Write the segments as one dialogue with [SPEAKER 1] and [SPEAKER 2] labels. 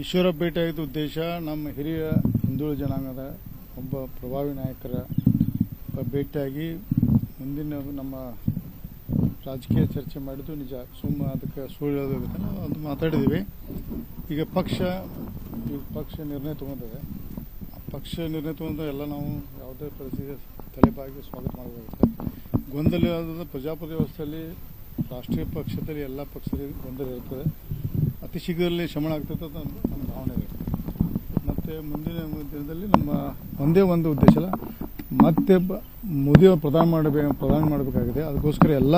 [SPEAKER 1] ಈಶ್ವರ ಭೇಟಿಯಾಗಿದ್ದ ಉದ್ದೇಶ ನಮ್ಮ ಹಿರಿಯ ಹಿಂದುಳ ಜನಾಂಗದ ಒಬ್ಬ ಪ್ರಭಾವಿ ನಾಯಕರ ಭೇಟಿಯಾಗಿ ಮುಂದಿನ ನಮ್ಮ ರಾಜಕೀಯ ಚರ್ಚೆ ಮಾಡಿದ್ದು ನಿಜ. ಸುಮ್ಮ ಅದಕ್ಕೆ ಸುಳ್ಳು ಅದು ಮಾತಾಡಿದ್ದೀವಿ. ಈಗ ಪಕ್ಷ ಈಗ ಪಕ್ಷ ನಿರ್ಣಯ ತಗೊಂಡಿದೆ. ಆ ಪಕ್ಷ ನಿರ್ಣಯ ತಗೊಂಡು ಎಲ್ಲ ನಾವು ಯಾವುದೇ ಪರಿಸ್ಥಿತಿ ತಲೆಬಾಗಿ ಸ್ವಾಗತ ಮಾಡಬೇಕಾಗುತ್ತೆ ಗೊಂದಲ ಪ್ರಜಾಪ್ರತಿ ವ್ಯವಸ್ಥೆಯಲ್ಲಿ ರಾಷ್ಟ್ರೀಯ ಪಕ್ಷದಲ್ಲಿ ಎಲ್ಲ ಪಕ್ಷದಲ್ಲಿ ಗೊಂದಲ ಇರ್ತದೆ. ಅತಿ ಶೀಘ್ರದಲ್ಲಿ ಶಮನ ಆಗ್ತದೆ ಅಂತ ನಮ್ಮ ಭಾವನೆ ಇದೆ. ಮತ್ತು ಮುಂದಿನ ದಿನದಲ್ಲಿ ನಮ್ಮ ಒಂದೇ ಒಂದು ಉದ್ದೇಶ ಅಲ್ಲ, ಮತ್ತೆ ಮೋದಿ ಪ್ರಧಾನ ಮಾಡಬೇಕು ಪ್ರಧಾನ ಮಾಡಬೇಕಾಗಿದೆ. ಅದಕ್ಕೋಸ್ಕರ ಎಲ್ಲ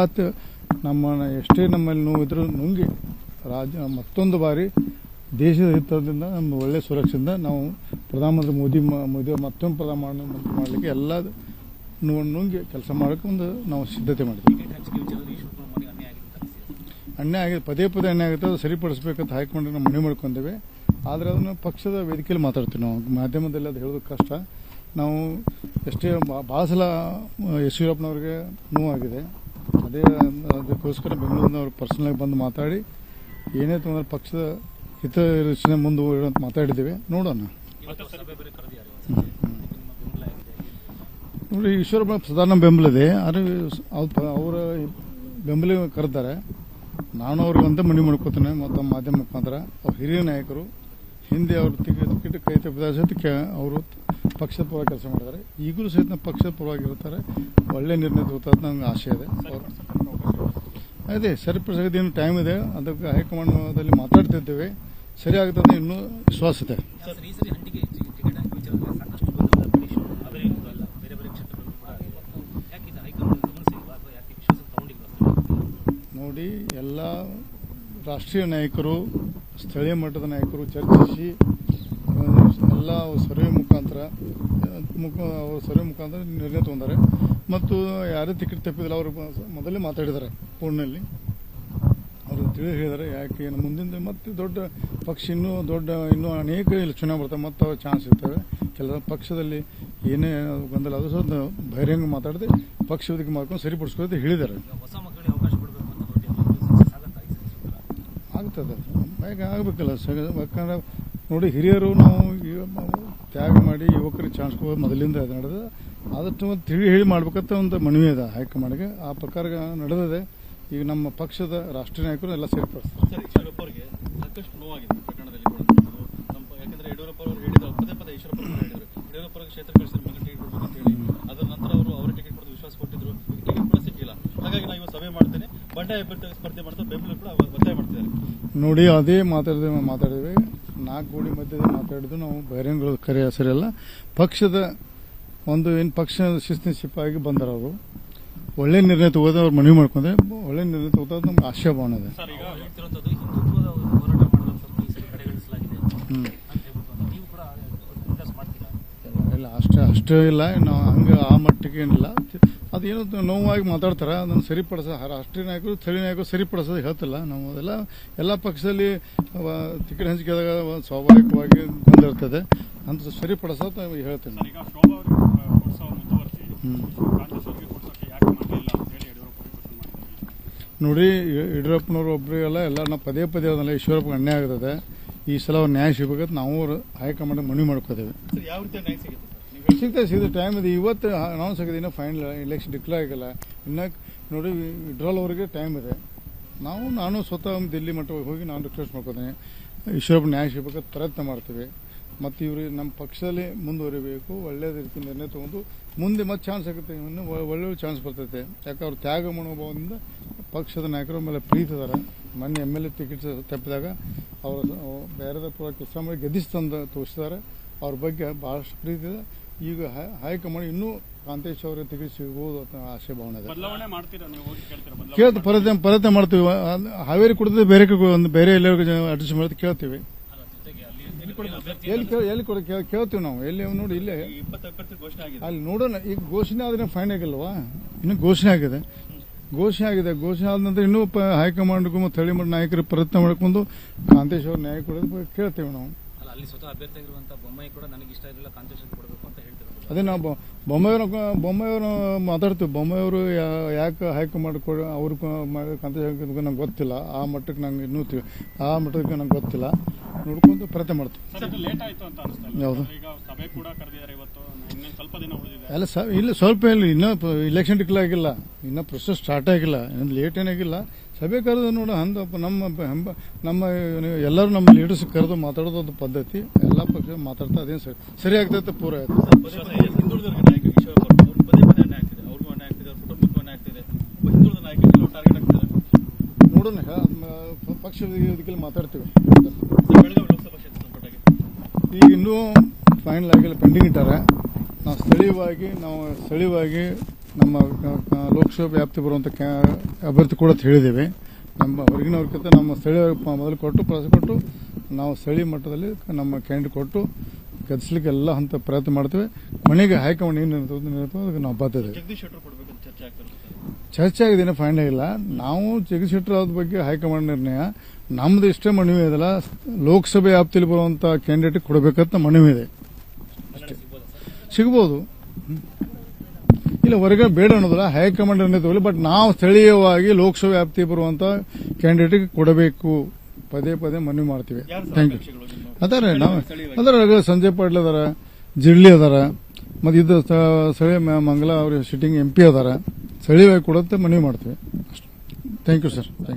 [SPEAKER 1] ನಮ್ಮ ಎಷ್ಟೇ ನಮ್ಮಲ್ಲಿ ನೋವಿದ್ರೂ ನುಂಗಿ ರಾಜ್ಯ ಮತ್ತೊಂದು ಬಾರಿ ದೇಶದ ಹಿತದಿಂದ, ನಮ್ಮ ಒಳ್ಳೆ ಸುರಕ್ಷೆಯಿಂದ ನಾವು ಪ್ರಧಾನಮಂತ್ರಿ ಮೋದಿ ಮೋದಿ ಮತ್ತೊಂದು ಪ್ರಧಾನಮಂತ್ರಿ ಮಾಡಲಿಕ್ಕೆ ಎಲ್ಲ ನುಂಗಿ ಕೆಲಸ ಮಾಡೋಕೆ ಒಂದು ನಾವು ಸಿದ್ಧತೆ ಮಾಡಿದ್ವಿ
[SPEAKER 2] ಟಿಕೆಟ್ ಹಂಚಿಕೆ ವಿಚಾರದಲ್ಲಿ ಈಶ್ವರ ಕುಮಾರ್ ಅನ್ಯಾಯ ಆಗಿದೆ ಅಂತ ಅನಿಸಿದೆ
[SPEAKER 1] ಅನ್ಯಾಯ ಆಗಿದೆ ಪದೇ ಪದೇ ಅನ್ಯಾಯ ಆಗುತ್ತೆ, ಅದು ಸರಿಪಡಿಸ್ಬೇಕಂತ ಹೈಕಮಾಂಡ್ ನಾವು ಮನವಿ ಮಾಡ್ಕೊಂಡೇವೆ. ಆದರೆ ಅದನ್ನು ಪಕ್ಷದ ವೇದಿಕೆಯಲ್ಲಿ ಮಾತಾಡ್ತೀವಿ ನಾವು. ಮಾಧ್ಯಮದಲ್ಲಿ ಅದು ಹೇಳೋದು ಕಷ್ಟ. ನಾವು ಎಷ್ಟೇ ಭಾಳ ಸಲ ಯಶೂರಪ್ಪನವ್ರಿಗೆ ನೋವಾಗಿದೆ. ಅದೇ, ಅದಕ್ಕೋಸ್ಕರ ಬೆಂಗಳೂರಿನವ್ರು ಪರ್ಸನಲಾಗಿ ಬಂದು ಮಾತಾಡಿ, ಏನೇ ತೊಂದರೆ ಪಕ್ಷದ ಹಿತರಚನೆ ಮುಂದುವರಿ ಅಂತ ಮಾತಾಡಿದ್ದೇವೆ. ನೋಡೋಣ. ನೋಡಿ, ಈಶ್ವರಪ್ಪ ಪ್ರಧಾನ ಬೆಂಬಲ ಇದೆ. ಆದರೆ, ಅವ್ರ ಬೆಂಬಲ ಕರೆದ್ದಾರೆ ನಾನು ಅವ್ರಿಗೆ ಮನೆ ಮಾಡ್ಕೋತೇನೆ, ಮತ್ತು ಮಾಧ್ಯಮ ಮುಖಾಂತರ ಅವ್ರ ಹಿರಿಯ ನಾಯಕರು, ಹಿಂದೆ ಅವರು ಟಿಕೆಟ್ ಕೈ ತಪ್ಪಿದ ಸಹಿತ ಅವರು ಪಕ್ಷದ ಪರವಾಗಿ ಕೆಲಸ ಮಾಡಿದ್ದಾರೆ. ಈಗಲೂ ಸಹಿತ ಪಕ್ಷದ ಪರವಾಗಿ ಇರ್ತಾರೆ. ಒಳ್ಳೆ ನಿರ್ಣಯ ತಗೋತಾರೆ ನನಗೆ ನಂಗೆ ಆಸೆ ಇದೆ. ಅದೇ ಸರಿಪಡಿಸೋದು ಏನು ಟೈಮ್ ಇದೆ. ಅದಕ್ಕೆ ಹೈಕಮಾಂಡ್ ಮಾತಾಡ್ತಿದ್ದೇವೆ. ಸರಿ ಆಗುತ್ತದೆ ಇನ್ನೂ ವಿಶ್ವಾಸ ಇದೆ
[SPEAKER 2] ಸರ್ ಈ ಸರಿ ಹಂಟಿಗೆ ಟಿ- ಟಿಕೆಟ್ ಹಂಚಿಕೆ ವಿಚಾರದಲ್ಲಿ ಸಾಕಷ್ಟು ಗೊಂದಲ ಪರೀಕ್ಷೆ ಅದೇ ಅಲ್ಲ ಬೇರೆ ಬೇರೆ ಕ್ಷೇತ್ರಗಳು ಕೂಡ ಆಗಿದೆ ಯಾಕೆ ಇದು ಹೈಕಮಾಂಡ್ ಗಮನಿಸಿಲ್ವಾ ಅಥವಾ ಯಾಕೆ ವಿಶ್ವಾಸ ತಗೊಂಡಿಲ್ವಾ
[SPEAKER 1] ನೋಡಿ ಎಲ್ಲ ರಾಷ್ಟ್ರೀಯ ನಾಯಕರು, ಸ್ಥಳೀಯ ಮಟ್ಟದ ನಾಯಕರು ಚರ್ಚಿಸಿ ಎಲ್ಲ ಸರ್ವೆ ಮುಖಾಂತರ, ಮುಖ ಸರ್ವೆ ಮುಖಾಂತರ ನಿರ್ಣಯ ತಗೊಂಡಾರೆ. ಮತ್ತು ಯಾರೇ ಟಿಕೆಟ್ ತಪ್ಪಿದ್ರೆ ಅವರು ಮೊದಲೇ ಮಾತಾಡಿದ್ದಾರೆ ಫೋನ್ನಲ್ಲಿ. ಅವರು ತಿಳಿ ಹೇಳಿದ್ದಾರೆ, ಯಾಕೆ ಏನು ಮುಂದಿನ ಮತ್ತೆ ದೊಡ್ಡ ಪಕ್ಷ ಇನ್ನೂ ದೊಡ್ಡ, ಇನ್ನೂ ಅನೇಕ ಇಲ್ಲಿ ಚುನಾವಣೆ ಬರ್ತವೆ ಮತ್ತು ಚಾನ್ಸ್ ಇರ್ತವೆ. ಕೆಲವು ಪಕ್ಷದಲ್ಲಿ ಏನೇ ಗೊಂದಲ ಅದು ಸ್ವಲ್ಪ ಬಹಿರಂಗ ಮಾತಾಡದೆ ಪಕ್ಷ ಮಾಡ್ಕೊಂಡು ಸರಿಪಡಿಸ್ಕೊಳ್ಳೋದು ಹೇಳಿದ್ದಾರೆ
[SPEAKER 2] ಈಗ ಹೊಸ ಮಕ್ಕಳಿಗೆ ಅವಕಾಶ ಕೊಡಬೇಕು ಅಂತ ಹೊರಟಿದ್ದಾರೆ ಸಾಗತ್ತಾ ಈ ಸರಿ ಸೂತ್ರ?
[SPEAKER 1] ಆಗ್ತದೆ ಬೇಗ ಆಗಬೇಕಲ್ಲ ಯಾಕಂದ್ರೆ ನೋಡಿ ಹಿರಿಯರು ನಾವು ತ್ಯಾಗ ಮಾಡಿ ಯುವಕರಿಗೆ ಚಾನ್ಸ್ ಕೊಡೋದು ಮೊದಲಿಂದ ಅದು ನಡೆದ ಆದಷ್ಟು ಒಂದು ತಿಳಿ ಹೇಳಿ ಮಾಡ್ಬೇಕಂತ ಒಂದು ಮನವಿ ಇದೆ ಹೈಕಮಾಂಡ್ಗೆ. ಆ ಪ್ರಕಾರ ನಡೆದಿದೆ. ಈಗ ನಮ್ಮ ಪಕ್ಷದ ರಾಷ್ಟ್ರೀಯ ನಾಯಕರು ಎಲ್ಲ ಸೇರ್ಪಡಿಸ್ತಾರೆ.
[SPEAKER 3] ಸಾಕಷ್ಟು ನೋವಾಗಿದೆ ಪ್ರಕರಣದಲ್ಲಿ ಯಾಕಂದ್ರೆ ಯಡಿಯೂರಪ್ಪ ಅವರು ಹೇಳಿದ್ರು ಪದೇ ಪದೇ ಈಶ್ವರಪ್ಪ ಅವರು ಹೇಳಿದ್ರು. ಯಡಿಯೂರಪ್ಪ ಕ್ಷೇತ್ರ ಕಳಿಸಿದ್ರೆ ಮಗ ಟಿಕೆಟ್ ಕೊಡ್ಬೇಕು ಅಂತ ಹೇಳಿ ಅದರ ನಂತರ ಅವರು ಅವರ ಟಿಕೆಟ್ ಕೊಡೋದು ವಿಶ್ವಾಸ ಕೊಟ್ಟಿದ್ರು ಈಗ ಟಿಕೆಟ್ ಕೂಡ ಸಿಕ್ಕಿಲ್ಲ ಹಾಗಾಗಿ ನಾವು ಇವತ್ತು ಸಭೆ ಮಾಡ್ತೇನೆ ಬಂಡಾಯ ಸ್ಪರ್ಧೆ ಮಾಡ್ತಾ ಬೆಂಬಲ ಕೂಡ ಅವರು ಒತ್ತಾಯ ಮಾಡ್ತಿದ್ದಾರೆ
[SPEAKER 1] ನೋಡಿ ಅದೇ ಮಾತಾಡಿದ್ರೆ ಮಾತಾಡಿದ್ವಿ. ನಾಲ್ಕು ಗೋಡಿ ಮಧ್ಯದಲ್ಲಿ ಮಾತಾಡಿದ್ದು ನಾವು ಬಹಿರಂಗ ಕರೆ ಹೆಸರಿಲ್ಲ. ಪಕ್ಷದ ಒಂದು ಏನು ಪಕ್ಷ ಶಿಸ್ತಿನ ಸಿಪ್ಪಾಗಿ ಬಂದರು ಅವರು. ಒಳ್ಳೆ ನಿರ್ಣಯ ತಗೋದು ಅವ್ರು ಮನವಿ ಮಾಡ್ಕೊಂಡ್ರೆ ಒಳ್ಳೆ ನಿರ್ಣಯ ತಗೋದು ನಮ್ಗೆ ಆಶಾಭಾವನೆ ಇದೆ. ಇಲ್ಲ ಅಷ್ಟೇ ಅಷ್ಟೇ ಇಲ್ಲ. ನಾವು ಹಂಗೆ ಆ ಮಟ್ಟಿಗೆ ಏನಿಲ್ಲ. ಅದೇನು ನೋವಾಗಿ ಮಾತಾಡ್ತಾರೆ ಅದನ್ನು ಸರಿಪಡಿಸೋ ರಾಷ್ಟ್ರೀಯ ನಾಯಕರು ಸ್ಥಳೀಯ ನಾಯಕರು ಸರಿಪಡಿಸೋದು ಹೇಳ್ತಿಲ್ಲ. ನಾವು ಅದೆಲ್ಲ ಎಲ್ಲ ಪಕ್ಷದಲ್ಲಿ ಟಿಕೆಟ್ ಹಂಚಿಕೆದಾಗ ಸ್ವಾಭಾವಿಕವಾಗಿ ಬಂದಿರ್ತದೆ. ಅಂತ ಸರಿಪಡಿಸೋದು ಹೇಳ್ತೇನೆ. ನೋಡಿ ಯಡಿಯೂರಪ್ಪನವರು ಒಬ್ಬರಿಗೆಲ್ಲ ಎಲ್ಲ ನಾವು ಪದೇ ಪದೇ ಅದನ್ನೆಲ್ಲ ಈಶ್ವರಪ್ಪ ಅನ್ಯಾಯ ಆಗ್ತದೆ ಈ ಸಲ ಅವ್ರು ನ್ಯಾಯ ಸಿಗಬೇಕಂತ ನಾವು ಅವ್ರು ಹೈಕಮಾಂಡ್ ಮನವಿ ಮಾಡ್ಕೋತೇವೆ.
[SPEAKER 3] ಯಾವ ರೀತಿ ನ್ಯಾಯ ಸಿಗುತ್ತೆ?
[SPEAKER 1] ಸಿಗ್ತದೆ ಸಿಗ್ತದೆ ಟೈಮ್ ಇದೆ ಇವತ್ತು ಅನೌನ್ಸ್ ಆಗಿದೆ, ಇನ್ನೂ ಫೈನಲ್ ಎಲೆಕ್ಷನ್ ಡಿಕ್ಲೇರ್ ಆಗಿಲ್ಲ. ಇನ್ನು ನೋಡಿ ವಿಡ್ರಾಲ್ ಅವರಿಗೆ ಟೈಮ್ ಇದೆ. ನಾವು, ನಾನು ಸ್ವತಃ ದಿಲ್ಲಿ ಮಟ್ಟ ಹೋಗಿ ನಾನು ರಿಕ್ವೆಸ್ಟ್ ಮಾಡ್ಕೋತೀನಿ ಈಶ್ವರಪ್ಪ ನ್ಯಾಯ ಸಿಗಬೇಕು ಪ್ರಯತ್ನ ಮಾಡ್ತೀವಿ. ಮತ್ತು ಇವರು ನಮ್ಮ ಪಕ್ಷದಲ್ಲಿ ಮುಂದುವರಿಬೇಕು, ಒಳ್ಳೆಯ ರೀತಿ ನಿರ್ಣಯ ತಗೊಂಡು ಮುಂದೆ ಮತ್ತೆ ಚಾನ್ಸ್ ಆಗುತ್ತೆ ಇನ್ನು ಒಳ್ಳೆ ಚಾನ್ಸ್ ಬರ್ತೈತೆ. ಯಾಕೆ ಅವ್ರು ತ್ಯಾಗ ಮನೋಭಾವದಿಂದ ಪಕ್ಷದ ನಾಯಕರ ಮೇಲೆ ಪ್ರೀತಿದಾರೆ ಮೊನ್ನೆ ಎಂ ಎಲ್ ಎ ಟಿಕೆಟ್ ತಪ್ಪಿದಾಗ ಅವರು ಬೇರೆದ ಪೂರ ಕೆಲಸ ಮಾಡಿ ಗೆದ್ದಿಸ್ತಂದು ತೋರಿಸಿದ್ದಾರೆ. ಅವ್ರ ಬಗ್ಗೆ ಭಾಳಷ್ಟು ಪ್ರೀತಿ ಇದೆ. ಈಗ ಹೈ- ಹೈಕಮಾಂಡ್ ಇನ್ನೂ ಕಾಂತೇಶ್ ಅವರ ತೆಗೆದು ಸಿಗಬಹುದು ಅಂತ ಆಶೆ ಭಾವನೆ ಇದೆ.
[SPEAKER 4] ಬದಲಾವಣೆ ಮಾಡ್ತೀರಾ ನೀವು? ಹೋಗಿ ಕೇಳ್ತೀರಾ ಬದಲಾವಣೆ
[SPEAKER 1] ಕೇಳ್ತ ಪ್ರಯತ್ನ ಪ್ರಯತ್ನ ಮಾಡ್ತೀವಿ. ಹಾವೇರಿ ಕುಡಿದ್ರೆ ಬೇರೆ ಒಂದು ಬೇರೆ ಎಲ್ಲರಿಗೂ ಅಡ್ಜಸ್ಟ್ ಮಾಡೋದು ಕೇಳ್ತೀವಿ.
[SPEAKER 2] ಅಲ್ಲಿ
[SPEAKER 1] ಎಲ್ಲಿ ಕೇಳ್- ಎಲ್ಲಿ ಕೊಡ ಕೇಳ್ತೀವಿ ನಾವು. ಎಲ್ಲಿ ನೋಡಿ ಇಲ್ಲೇ. ಅಲ್ಲಿ ನೋಡೋಣ. ಈಗ ಘೋಷಣೆ ಆದ್ರೆ ಫೈನ್ ಆಗಿಲ್ವಾ? ಇನ್ನು ಘೋಷಣೆ ಆಗಿದೆ. ಘೋಷಣೆ ಆಗಿದೆ. ಘೋಷಣೆ ಆದ ನಂತರ ಇನ್ನೂ ಪ- ಹೈಕಮಾಂಡ್ಗೂ ಮತ್ತು ತಳಿಮಠ ನಾಯಕರು ಪ್ರಯತ್ನ ಮಾಡ್ಕೊಂಡು ಕಾಂತೇಶ್ ಅವ್ರ ನ್ಯಾಯ ಕೊಡೋದು ಕೇಳ್ತೇವೆ ನಾವು.
[SPEAKER 2] ಅಲ್ಲ ಸ್ವತಃ ಅಭ್ಯರ್ಥಿಯಾಗಿರುವಂತಹ ಬೊಮ್ಮಾಯಿ ಕೂಡ ನನಗೆ ಇಷ್ಟ ಇರಲಿಲ್ಲ. ಕಾಂತೇಶ್ ಕೊಡಬೇಕು ಅಂತ
[SPEAKER 1] ಅದೇ ನಾವು ಬೊಮ್ಮೆಯವ್ರ ಬೊಮ್ಮಾಯಿಯವರು ಮಾತಾಡ್ತೀವಿ. ಬೊಮ್ಮೆಯವರು ಯಾಕೆ ಹೈಕ್ ಮಾಡಿಕೊಡ ಅವ್ರ ಕಂತ ನಂಗೆ ಗೊತ್ತಿಲ್ಲ. ಆ ಮಟ್ಟಕ್ಕೆ ನಂಗೆ ಇನ್ನೂ ಆ ಮಟ್ಟಕ್ಕೆ ನಂಗೆ ಗೊತ್ತಿಲ್ಲ. ನೋಡ್ಕೊಂಡು ಪ್ರಯತ್ನ ಮಾಡ್ತೀವಿ. ಯಾವುದು? ಅಲ್ಲ ಸ ಇಲ್ಲ ಸ್ವಲ್ಪ ಇಲ್ಲ. ಇನ್ನೂ ಇಲೆಕ್ಷನ್ ಡಿಕ್ಲೇರ್ ಆಗಿಲ್ಲ ಇನ್ನೂ ಪ್ರೊಸೆಸ್ ಸ್ಟಾರ್ಟ್ ಆಗಿಲ್ಲ. ಇನ್ನು ಲೇಟ್ ಏನಾಗಿಲ್ಲ. ಸಭೆ ಕರೆದು ನೋಡ ಹಂದ ನಮ್ಮ ಹೆಂಬ ನಮ್ಮ ಎಲ್ಲರೂ ನಮ್ಮ ಲೀಡರ್ಸ್ ಕರೆದು ಮಾತಾಡೋದು ಒಂದು ಪದ್ಧತಿ ಎಲ್ಲ ಪಕ್ಷ ಮಾತಾಡ್ತಾ ಅದೇನು ಸರಿ ಸರಿ ಆಗ್ತೈತೆ ಪೂರ ನೋಡೋಣ ಪಕ್ಷದ ಇದಕ್ಕೆಲ್ಲ ಮಾತಾಡ್ತೀವಿ. ಈಗ ಇನ್ನೂ ಫೈನಲ್ ಆಗಿಲ್ಲ ಪೆಂಡಿಂಗ್ ಇಟ್ಟಾರೆ ನಾವು ಸ್ಥಳೀಯವಾಗಿ ನಾವು ಸ್ಥಳೀಯವಾಗಿ ನಮ್ಮ ಲೋಕಸಭೆ ವ್ಯಾಪ್ತಿ ಬರುವಂತ ಅಭ್ಯರ್ಥಿ ಕೂಡ ಹೇಳಿದ್ದೇವೆ. ನಮ್ಮ ಹೊರಗಿನವ್ರಿಗಿಂತ ನಮ್ಮ ಸ್ಥಳೀಯ ಮೊದಲು ಕೊಟ್ಟು ಪ್ರವಾಸ ಕೊಟ್ಟು ನಾವು ಸ್ಥಳೀಯ ಮಟ್ಟದಲ್ಲಿ ನಮ್ಮ ಕ್ಯಾಂಡಿಡೇಟ್ ಕೊಟ್ಟು ಗೆಲ್ಲಿಸ್ಲಿಕ್ಕೆ ಎಲ್ಲ ಹಂತ ಪ್ರಯತ್ನ ಮಾಡ್ತೇವೆ. ಮನೆಗೆ ಹೈಕಮಾಂಡ್ ಏನು ಅದಕ್ಕೆ ನಾವು
[SPEAKER 3] ಬರ್ತೇವೆ ಚರ್ಚೆ
[SPEAKER 1] ಆಗಿದ್ದೇನೆ ಫೈನಲ್ ಆಗಿಲ್ಲ ನಾವು ಜಗದೀಶ್ ಶೆಟ್ಟರ್ ಅವ್ರ ಬಗ್ಗೆ ಹೈಕಮಾಂಡ್ ನಿರ್ಣಯ. ನಮ್ದು ಇಷ್ಟೇ ಮನವಿ ಇದಲ್ಲ ಲೋಕಸಭೆ ವ್ಯಾಪ್ತಿಯಲ್ಲಿ ಬರುವಂತ ಕ್ಯಾಂಡಿಡೇಟ್ ಕೊಡಬೇಕಂತ ಮನವಿ ಇದೆ.
[SPEAKER 2] ಸಿಗಬಹುದು ಸಿಗ್ಬೋದು.
[SPEAKER 1] ಇಲ್ಲ ಹೊರಗೆ ಬೇಡ ಅನ್ನೋದಿಲ್ಲ. ಹೈಕಮಾಂಡ್ ಅನ್ನೋದಿಲ್ಲ ಬಟ್ ನಾವು ಸ್ಥಳೀಯವಾಗಿ ಲೋಕಸಭೆ ವ್ಯಾಪ್ತಿ ಬರುವಂತ ಕ್ಯಾಂಡಿಡೇಟ್ ಕೊಡಬೇಕು. ಪದೇ ಪದೇ ಮನವಿ ಮಾಡ್ತೀವಿ. ಥ್ಯಾಂಕ್ ಯು ಅದಾರೆ ನಾವು? ಅದರ ಸಂಜಯ್ ಪಾಟೀಲ್ ಅದಾರ ಜಿಳ್ಳಿ ಅದಾರ ಮತ್ತೆ ಇದು ಸ- ಸ್ಥಳೀಯ ಮಂಗಲ ಅವ್ರ ಸಿಟ್ಟಿಂಗ್ ಎಂ ಪಿ ಅದಾರ. ಸ್ಥಳೀಯವಾಗಿ ಕೊಡುತ್ತೆ ಮನವಿ ಮಾಡ್ತೀವಿ. Thank you sir thank you